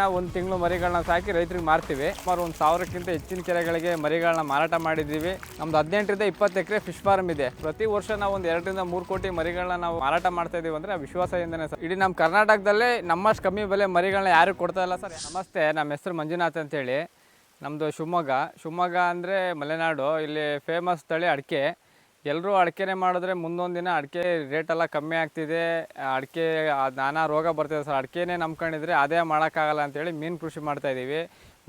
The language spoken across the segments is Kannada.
ನಾವು ಒಂದು ತಿಂಗಳು ಮರಿಗಳನ್ನ ಸಾಕಿ ರೈತರಿಗೆ ಮಾರ್ತೀವಿ. ಸುಮಾರು ಒಂದು ಸಾವಿರಕ್ಕಿಂತ ಹೆಚ್ಚಿನ ಕೆರೆಗಳಿಗೆ ಮರಿಗಳನ್ನ ಮಾರಾಟ ಮಾಡಿದ್ದೀವಿ. ನಮ್ದು ಹದಿನೆಂಟರಿಂದ ಇಪ್ಪತ್ತು ಎಕರೆ ಫಿಶ್ ಫಾರ್ಮ್ ಇದೆ. ಪ್ರತಿ ವರ್ಷ ನಾವು ಒಂದು ಎರಡರಿಂದ ಮೂರು ಕೋಟಿ ಮರಿಗಳನ್ನ ನಾವು ಮಾರಾಟ ಮಾಡ್ತಾ ಇದ್ದೀವಿ ಅಂದರೆ ವಿಶ್ವಾಸದಿಂದನೇ ಸರ್. ಇಡೀ ನಮ್ಮ ಕರ್ನಾಟಕದಲ್ಲೇ ನಮ್ಮಷ್ಟು ಕಮ್ಮಿ ಬೆಲೆ ಮರಿಗಳನ್ನ ಯಾರು ಕೊಡ್ತಾ ಇಲ್ಲ ಸರ್. ನಮಸ್ತೆ ನಮ್ಮ ಹೆಸರು ಮಂಜುನಾಥ್ ಅಂತೇಳಿ. ನಮ್ಮದು ಶಿವಮೊಗ್ಗ. ಶಿವಮೊಗ್ಗ ಅಂದರೆ ಮಲೆನಾಡು. ಇಲ್ಲಿ ಫೇಮಸ್ ತಳಿ ಅಡಿಕೆ. ಎಲ್ಲರೂ ಅಡಿಕೆನೆ ಮಾಡಿದ್ರೆ ಮುಂದೊಂದು ದಿನ ಅಡಿಕೆ ರೇಟೆಲ್ಲ ಕಮ್ಮಿ ಆಗ್ತಿದೆ. ಅಡಿಕೆ ನಾನಾ ರೋಗ ಬರ್ತಿದೆ ಸರ್. ಅಡಿಕೆನೇ ನಂಬ್ಕೊಂಡಿದ್ರೆ ಅದೇ ಮಾಡೋಕ್ಕಾಗಲ್ಲ ಅಂತೇಳಿ ಮೀನು ಕೃಷಿ ಮಾಡ್ತಾಯಿದ್ದೀವಿ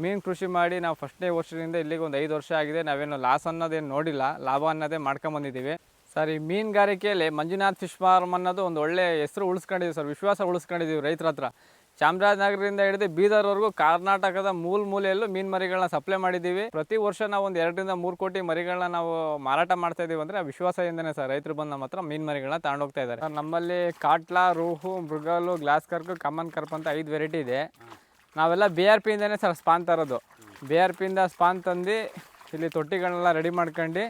ಮೀನು ಕೃಷಿ ಮಾಡಿ ನಾವು ಫಸ್ಟ್ನೇ ವರ್ಷದಿಂದ ಇಲ್ಲಿಗೆ ಒಂದು ಐದು ವರ್ಷ ಆಗಿದೆ. ನಾವೇನು ಲಾಸ್ ಅನ್ನೋದೇನು ನೋಡಿಲ್ಲ. ಲಾಭ ಅನ್ನೋದೇ ಮಾಡ್ಕೊಂಬಂದಿದ್ದೀವಿ. ಸರ್, ಈ ಮೀನುಗಾರಿಕೆಯಲ್ಲಿ ಮಂಜುನಾಥ್ ಫಿಶ್ ಫಾರ್ಮ್ ಅನ್ನೋದು ಒಂದು ಒಳ್ಳೆ ಹೆಸರು ಉಳಿಸ್ಕೊಂಡಿದ್ದೀವಿ ಸರ್. ವಿಶ್ವಾಸ ಉಳಿಸ್ಕೊಂಡಿದ್ದೀವಿ ರೈತರ ಹತ್ರ. ಚಾಮರಾಜನಗರದಿಂದ ಹಿಡಿದು ಬೀದರ್ವರೆಗೂ ಕರ್ನಾಟಕದ ಮೂಲ ಮೂಲೆಯಲ್ಲೂ ಮೀನು ಮರಿಗಳನ್ನ ಸಪ್ಲೈ ಮಾಡಿದ್ದೀವಿ. ಪ್ರತಿ ವರ್ಷ ನಾವು ಒಂದು ಎರಡರಿಂದ ಮೂರು ಕೋಟಿ ಮರಿಗಳನ್ನ ನಾವು ಮಾರಾಟ ಮಾಡ್ತಾ ಇದೀವಿ ಅಂದರೆ ವಿಶ್ವಾಸದಿಂದನೇ ಸರ್. ರೈತರು ಬಂದು ನಮ್ಮ ಹತ್ರ ಮೀನು ಮರಿಗಳನ್ನ ತಗೊಂಡೋಗ್ತಾ ಇದ್ದಾರೆ ನಮ್ಮಲ್ಲಿ catla, rohu, mrigal, glass carp common carp ಅಂತ ಐದು ವೆರೈಟಿ ಇದೆ. ನಾವೆಲ್ಲ ಬಿ ಆರ್ ಪಿಯಿಂದನೇ ಸರ್ ಸ್ಪಾನ್ ತರೋದು. ಬಿ ಆರ್ ಪಿಯಿಂದ ಸ್ಪಾನ್ ತಂದು ಇಲ್ಲಿ ತೊಟ್ಟಿಗಳನ್ನೆಲ್ಲ ರೆಡಿ ಮಾಡ್ಕೊಂಡು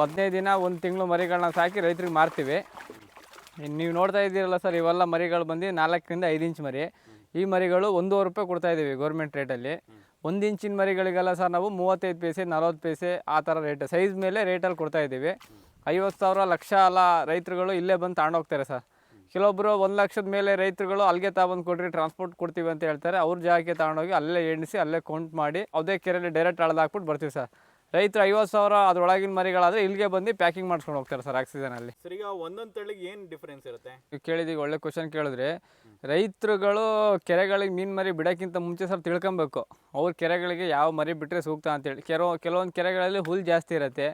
ಹದಿನೈದು ದಿನ ಒಂದು ತಿಂಗಳು ಮರಿಗಳನ್ನ ಸಾಕಿ ರೈತರಿಗೆ ಮಾರ್ತೀವಿ. ನೀವು ನೋಡ್ತಾ ಇದ್ದೀರಲ್ಲ ಸರ್, ಇವೆಲ್ಲ ಮರಿಗಳು ಬಂದು ನಾಲ್ಕರಿಂದ ಐದು ಇಂಚ್ ಮರಿ. ಈ ಮರಿಗಳು ಒಂದೂವರೆ ರೂಪಾಯಿ ಕೊಡ್ತಾ ಇದ್ದೀವಿ ಗೌರ್ಮೆಂಟ್ ರೇಟಲ್ಲಿ ಒಂದು ಇಂಚಿನ ಮರಿಗಳಿಗೆಲ್ಲ ಸರ್ ನಾವು ಮೂವತ್ತೈದು ಪೈಸೆ, ನಲ್ವತ್ತು ಪೈಸೆ ಆ ಥರ ರೇಟ್ ಸೈಜ್ ಮೇಲೆ ರೇಟಲ್ಲಿ ಕೊಡ್ತಾ ಇದ್ದೀವಿ. ಐವತ್ತು ಸಾವಿರ ಲಕ್ಷ ಅಲ್ಲ ರೈತರುಗಳು ಇಲ್ಲೇ ಬಂದು ತಗೊಂಡೋಗ್ತಾರೆ ಸರ್. ಕೆಲವೊಬ್ಬರು ಒಂದು ಲಕ್ಷದ ಮೇಲೆ ರೈತರುಗಳು ಅಲ್ಲಿಗೆ ತಗೊಂಡು ಕೊಡ್ರಿ ಟ್ರಾನ್ಸ್ಪೋರ್ಟ್ ಕೊಡ್ತೀವಿ ಅಂತ ಹೇಳ್ತಾರೆ. ಅವ್ರ ಜಾಗಕ್ಕೆ ತಗೊಂಡೋಗಿ ಅಲ್ಲೇ ಎಣಿಸಿ ಅಲ್ಲೇ ಕೌಂಟ್ ಮಾಡಿ ಅದೇ ಕೆರೆಯಲ್ಲಿ ಡೈರೆಕ್ಟ್ ಹಾಕ್ಬಿಟ್ಟು ಬರ್ತೀವಿ ಸರ್. ರೈತರು ಐವತ್ತು ಸಾವಿರ ಅದರೊಳಗಿನ ಮರಿಗಳಾದರೆ ಇಲ್ಲಿಗೆ ಬಂದು ಪ್ಯಾಕಿಂಗ್ ಮಾಡ್ಸ್ಕೊಂಡು ಹೋಗ್ತಾರೆ ಸರ್ ಆಕ್ಸಿಜನಲ್ಲಿ ಸರ್ ಈಗ ಒಂದೊಂದು ತಳಿಗೆ ಏನು ಡಿಫ್ರೆನ್ಸ್ ಇರುತ್ತೆ? ನೀವು ಕೇಳಿದೀಗ ಒಳ್ಳೆ ಕ್ವಶನ್ ಕೇಳಿದ್ರೆ ರೈತರುಗಳು ಕೆರೆಗಳಿಗೆ ಮೀನು ಮರಿ ಬಿಡೋಕ್ಕಿಂತ ಮುಂಚೆ ಸರ್ ತಿಳ್ಕೊಬೇಕು. ಅವ್ರ ಕೆರೆಗಳಿಗೆ ಯಾವ ಮರಿ ಬಿಟ್ಟರೆ ಸೂಕ್ತ ಅಂತೇಳಿ ಕೆಲವು ಕೆಲವೊಂದು ಕೆರೆಗಳಲ್ಲಿ ಹುಲ್ ಜಾಸ್ತಿ ಇರುತ್ತೆ.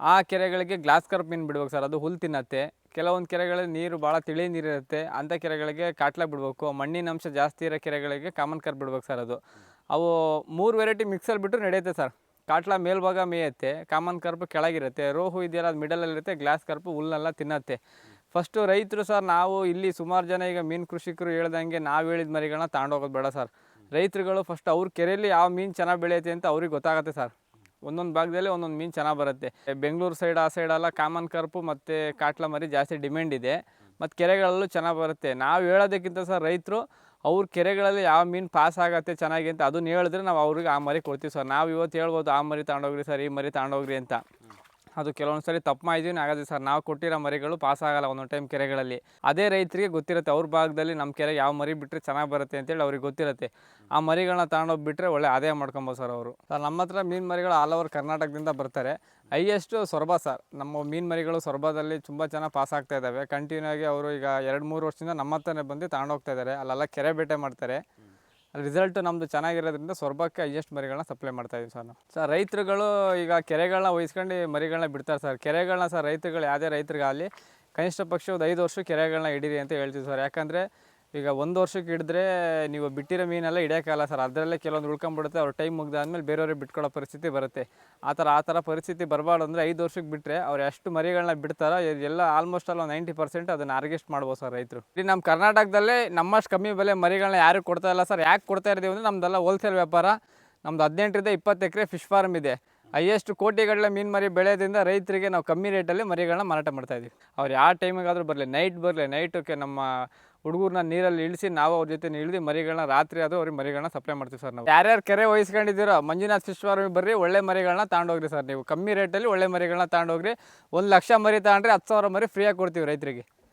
ಆ ಕೆರೆಗಳಿಗೆ ಗ್ಲಾಸ್ ಕರ್ಪ್ ಮೀನು ಬಿಡ್ಬೇಕು ಸರ್ ಅದು ಹುಲ್ ತಿನ್ನತ್ತೆ. ಕೆಲವೊಂದು ಕೆರೆಗಳಲ್ಲಿ ನೀರು ಭಾಳ ತಿಳಿ ನೀರು ಇರುತ್ತೆ. ಅಂಥ ಕೆರೆಗಳಿಗೆ ಕಾಟ್ಲ ಬಿಡಬೇಕು. ಮಣ್ಣಿನ ಅಂಶ ಜಾಸ್ತಿ ಇರೋ ಕೆರೆಗಳಿಗೆ ಕಾಮನ್ ಕರ್ಪ್ ಬಿಡ್ಬೇಕು ಸರ್ ಅದು. ಅವು ಮೂರು ವೆರೈಟಿ ಮಿಕ್ಸಲ್ಲಿ ಬಿಟ್ಟು ನಡೆಯುತ್ತೆ ಸರ್. ಕಾಟ್ಲ ಮೇಲ್ಭಾಗ ಮೇಯುತ್ತೆ, ಕಾಮನ್ ಕರ್ಪ್ ಕೆಳಗಿರುತ್ತೆ, ರೋಹು ಇದೆಯಲ್ಲ ಅದು ಮಿಡಲಲ್ಲಿರುತ್ತೆ ಗ್ಲಾಸ್ ಕರ್ಪ್ ಹುಲ್ಲೆಲ್ಲ ತಿನ್ನತ್ತೆ. ಫಸ್ಟು ರೈತರು ಸರ್ ನಾವು ಇಲ್ಲಿ ಸುಮಾರು ಜನ ಈಗ ಮೀನು ಕೃಷಿಕರು ಹೇಳ್ದಂಗೆ ನಾವು ಹೇಳಿದ ಮರಿಗಳನ್ನ ತಗೊಂಡೋಗೋದು ಬೇಡ ಸರ್ ರೈತರುಗಳು ಫಸ್ಟ್ ಅವ್ರ ಕೆರೆಯಲ್ಲಿ ಯಾವ ಮೀನು ಚೆನ್ನಾಗಿ ಬೆಳೆಯುತ್ತೆ ಅಂತ ಅವ್ರಿಗೆ ಗೊತ್ತಾಗುತ್ತೆ ಸರ್ ಒಂದೊಂದು ಭಾಗದಲ್ಲಿ ಒಂದೊಂದು ಮೀನು ಚೆನ್ನಾಗಿ ಬರುತ್ತೆ. ಬೆಂಗಳೂರು ಸೈಡ್ ಆ ಸೈಡೆಲ್ಲ ಕಾಮನ್ ಕರ್ಪು ಮತ್ತು ಕಾಟ್ಲ ಮರಿ ಜಾಸ್ತಿ ಡಿಮ್ಯಾಂಡ್ ಇದೆ. ಮತ್ತು ಕೆರೆಗಳಲ್ಲೂ ಚೆನ್ನಾಗಿ ಬರುತ್ತೆ. ನಾವು ಹೇಳೋದಕ್ಕಿಂತ ಸರ್ ರೈತರು ಅವ್ರ ಕೆರೆಗಳಲ್ಲಿ ಯಾವ ಮೀನು ಪಾಸ್ ಆಗತ್ತೆ, ಚೆನ್ನಾಗಿ ಅಂತ ಅದನ್ನ ಹೇಳಿದ್ರೆ ನಾವು ಅವ್ರಿಗೆ ಆ ಮರಿ ಕೊಡ್ತೀವಿ ಸರ್. ನಾವು ಇವತ್ತು ಹೇಳ್ಬೋದು, ಆ ಮರಿ ತಗೊಂಡೋಗ್ರಿ ಸರ್, ಈ ಮರಿ ತಗೊಂಡೋಗ್ರಿ ಅಂತ. ಅದು ಕೆಲವೊಂದು ಸರಿ ತಪ್ಪು ಮಾಹಿತಿನೂ ಆಗದೆ ಸರ್, ನಾವು ಕೊಟ್ಟಿರೋ ಮರಿಗಳು ಪಾಸ್ ಆಗಲ್ಲ ಒಂದೊಂದು ಟೈಮ್ ಕೆರೆಗಳಲ್ಲಿ. ಅದೇ ರೈತರಿಗೆ ಗೊತ್ತಿರುತ್ತೆ, ಅವ್ರ ಭಾಗದಲ್ಲಿ ನಮ್ಮ ಕೆರೆ ಯಾವ ಮರಿ ಬಿಟ್ಟರೆ ಚೆನ್ನಾಗಿ ಬರುತ್ತೆ ಅಂತೇಳಿ ಅವ್ರಿಗೆ ಗೊತ್ತಿರುತ್ತೆ. ಆ ಮರಿಗಳನ್ನ ತಗೊಂಡೋಗಿ ಬಿಟ್ಟರೆ ಒಳ್ಳೆ ಆದಾಯ ಮಾಡ್ಕೊಬೋದು ಸರ್ ಅವರು. ಸರ್, ನಮ್ಮ ಹತ್ರ ಮೀನು ಮರಿಗಳು ಆಲ್ ಓವರ್ ಕರ್ನಾಟಕದಿಂದ ಬರ್ತಾರೆ. ಹೈಯೆಸ್ಟು ಸೊರಬ ಸರ್, ನಮ್ಮ ಮೀನು ಮರಿಗಳು ಸೊರಬದಲ್ಲಿ ತುಂಬ ಚೆನ್ನಾಗಿ ಪಾಸ್ ಆಗ್ತಾ ಇದ್ದಾವೆ ಕಂಟಿನ್ಯೂ ಆಗಿ ಅವರು ಈಗ ಎರಡು ಮೂರು ವರ್ಷದಿಂದ ನಮ್ಮ ಹತ್ರನೇ ಬಂದು ತಗೊಂಡೋಗ್ತಾ ಇದ್ದಾರೆ ಅಲ್ಲೆಲ್ಲ ಕೆರೆ ಬೇಟೆ ಮಾಡ್ತಾರೆ. ರಿಸಲ್ಟ್ ನಮ್ಮದು ಚೆನ್ನಾಗಿರೋದ್ರಿಂದ ಸೊರಬಕ್ಕೆ ಹೈಯೆಸ್ಟ್ ಮರಿಗಳನ್ನ ಸಪ್ಲೈ ಮಾಡ್ತಾ ಇದೀವಿ ಸರ್ ನಾವು. ಸರ್, ರೈತರುಗಳು ಈಗ ಕೆರೆಗಳನ್ನ ವಹಿಸ್ಕೊಂಡು ಮರಿಗಳನ್ನ ಬಿಡ್ತಾರೆ ಸರ್. ಕೆರೆಗಳನ್ನ ಸರ್, ರೈತರುಗಳು ಯಾವುದೇ ರೈತರಿಗಾಗಲಿ ಕನಿಷ್ಠ ಪಕ್ಷ ಒಂದು ಐದು ವರ್ಷ ಕೆರೆಗಳನ್ನ ಹಿಡೀರಿ ಅಂತ ಹೇಳ್ತೀವಿ ಸರ್. ಯಾಕಂದರೆ ಈಗ ಒಂದು ವರ್ಷಕ್ಕೆ ಹಿಡಿದ್ರೆ ನೀವು ಬಿಟ್ಟಿರೋ ಮೀನೆಲ್ಲ ಹಿಡಿಯೋಕ್ಕಲ್ಲ ಸರ್. ಅದರಲ್ಲೇ ಕೆಲವೊಂದು ಉಳ್ಕೊಂಬಿಡುತ್ತೆ. ಅವ್ರ ಟೈಮ್ ಮುಗ್ದಾದ್ಮೇಲೆ ಬೇರೆಯವ್ರಿಗೆ ಬಿಟ್ಕೊಳ್ಳೋ ಪರಿಸ್ಥಿತಿ ಬರುತ್ತೆ. ಆ ಥರ ಆ ಥರ ಪರಿಸ್ಥಿತಿ ಬರಬಾರ್ದು ಅಂದರೆ ಐದು ವರ್ಷಕ್ಕೆ ಬಿಟ್ಟರೆ ಅವ್ರು ಎಷ್ಟು ಮರಿಗಳನ್ನ ಬಿಡ್ತಾರೋ ಎಲ್ಲ ಆಲ್ಮೋಸ್ಟ್ ಅಲ್ಲ ನೈಂಟಿ ಪರ್ಸೆಂಟ್ ಅದನ್ನು ಆರ್ಗೆಸ್ಟ್ ಮಾಡ್ಬೋದು ಸರ್ ರೈತರು. ಇಲ್ಲಿ ನಮ್ಮ ಕರ್ನಾಟಕದಲ್ಲೇ ನಮ್ಮಷ್ಟು ಕಮ್ಮಿ ಬೆಲೆ ಮರಿಗಳನ್ನ ಯಾರು ಕೊಡ್ತಾ ಇಲ್ಲ ಸರ್. ಯಾಕೆ ಕೊಡ್ತಾ ಇದ್ದೀವಿ ಅಂದರೆ ನಮ್ದೆಲ್ಲ ಹೋಲ್ಸೇಲ್ ವ್ಯಾಪಾರ. ನಮ್ದು ಹದಿನೆಂಟರಿಂದ ಇಪ್ಪತ್ತು ಎಕರೆ ಫಿಶ್ ಫಾರ್ಮ್ ಇದೆ. ಹೈಯೆಸ್ಟ್ ಕೋಟಿಗಟ್ಟಲೆ ಮೀನು ಮರಿ ಬೆಳೆಯೋದ್ರಿಂದ ರೈತರಿಗೆ ನಾವು ಕಮ್ಮಿ ರೇಟಲ್ಲಿ ಮರಿಗಳನ್ನ ಮಾರಾಟ ಮಾಡ್ತಾ ಇದ್ದೀವಿ ಅವ್ರು ಯಾವ ಟೈಮಿಗಾದರೂ ಬರಲಿ ನೈಟ್ ಬರಲಿ ನೈಟಕ್ಕೆ ನಮ್ಮ ಹುಡುಗರನ್ನ ನೀರಲ್ಲಿ ಇಳಿಸಿ ನಾವು ಅವ್ರ ಜೊತೆ ಇಳಿದು ಮರಿಗಳನ್ನ ರಾತ್ರಿ ಅದು ಅವ್ರಿಗೆ ಮರಿಗಳನ್ನ ಸಪ್ಲೈ ಮಾಡ್ತೀವಿ ಸರ್ ನಾವು. ಯಾರ್ಯಾರು ಕೆರೆ ವಹಿಸ್ಕೊಂಡಿದ್ದೀರೋ ಮಂಜುನಾಥ್ ಫಿಶ್ ಬರ್ರಿ, ಒಳ್ಳೆ ಮರಿಗಳನ್ನ ತಗೊಂಡೋಗ್ರಿ ಸರ್ ನೀವು. ಕಮ್ಮಿ ರೇಟಲ್ಲಿ ಒಳ್ಳೆ ಮರಿಗಳನ್ನ ತಗೊಂಡೋಗ್ರಿ ಒಂದು ಲಕ್ಷ ಮರಿ ತಗೊಂಡ್ರೆ ಹತ್ತು ಸಾವಿರ ಮರಿ ಫ್ರೀಯಾಗಿ ಕೊಡ್ತೀವಿ ರೈತರಿಗೆ.